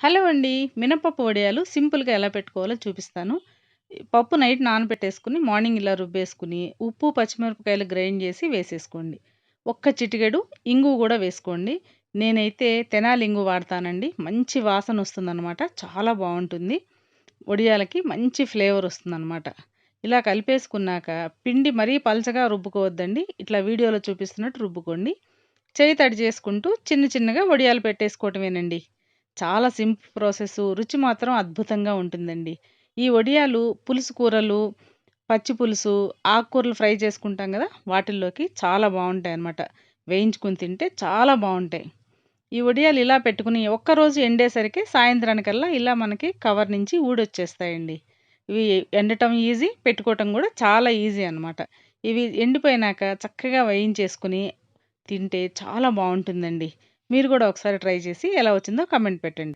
Hello అండి. మినపప్పు వడియాలు సింపుల్‌గా ఎలా పెట్టుకోవాలో చూపిస్తాను. పప్పు నైట్ నానబెట్టేసుకుని మార్నింగ్ ఇలా రుబ్బేసుకుని ఉప్పు, పచ్చిమిరపకాయలు గ్రైండ్ చేసి వేసేసుకోండి. ఒక్క చిటికెడు ఇంగు కూడా వేసుకోండి. నేనైతే తెనాలి ఇంగు వాడతానండి. మంచి వాసన వస్తుందన్నమాట చాలా బాగుంటుంది వడియాలకి మంచి ఫ్లేవర్ వస్తుందనమాట. ఇలా కలిపేసుకున్నాక పిండి మరీ పలచగా రుబ్బుకోవద్దండి. ఇట్లా వీడియోలో చూపిస్తున్నట్టు రుబ్బుకోండి. చేయి తడి చేసుకుంటూ చిన్న చిన్నగా వడియాలు పెట్టేసుకోవటమేనండి. చాలా సింపుల్ ప్రాసెస్ రుచి మాత్రం అద్భుతంగా ఉంటుందండి. ఈ వడియాలు పులుసు కూరలు, పచ్చి పులుసు, ఆకుకూరలు ఫ్రై చేసుకుంటాం కదా వాటిల్లోకి చాలా బాగుంటాయి అన్నమాట వేయించుకుని తింటే చాలా బాగుంటాయి ఈ వడియాలు ఇలా పెట్టుకుని ఒక్కరోజు ఎండేసరికి సాయంత్రానికల్లా ఇలా మనకి కవర్ నుంచి ఊడొచ్చేస్తాయండి. ఇవి ఎండటం ఈజీ, పెట్టుకోవటం కూడా చాలా ఈజీ అనమాట. ఇవి ఎండిపోయినాక చక్కగా వేయించేసుకొని తింటే చాలా బాగుంటుందండి మీరు కూడా ఒకసారి ట్రై చేసి ఎలా వచ్చిందో కామెంట్ పెట్టండి.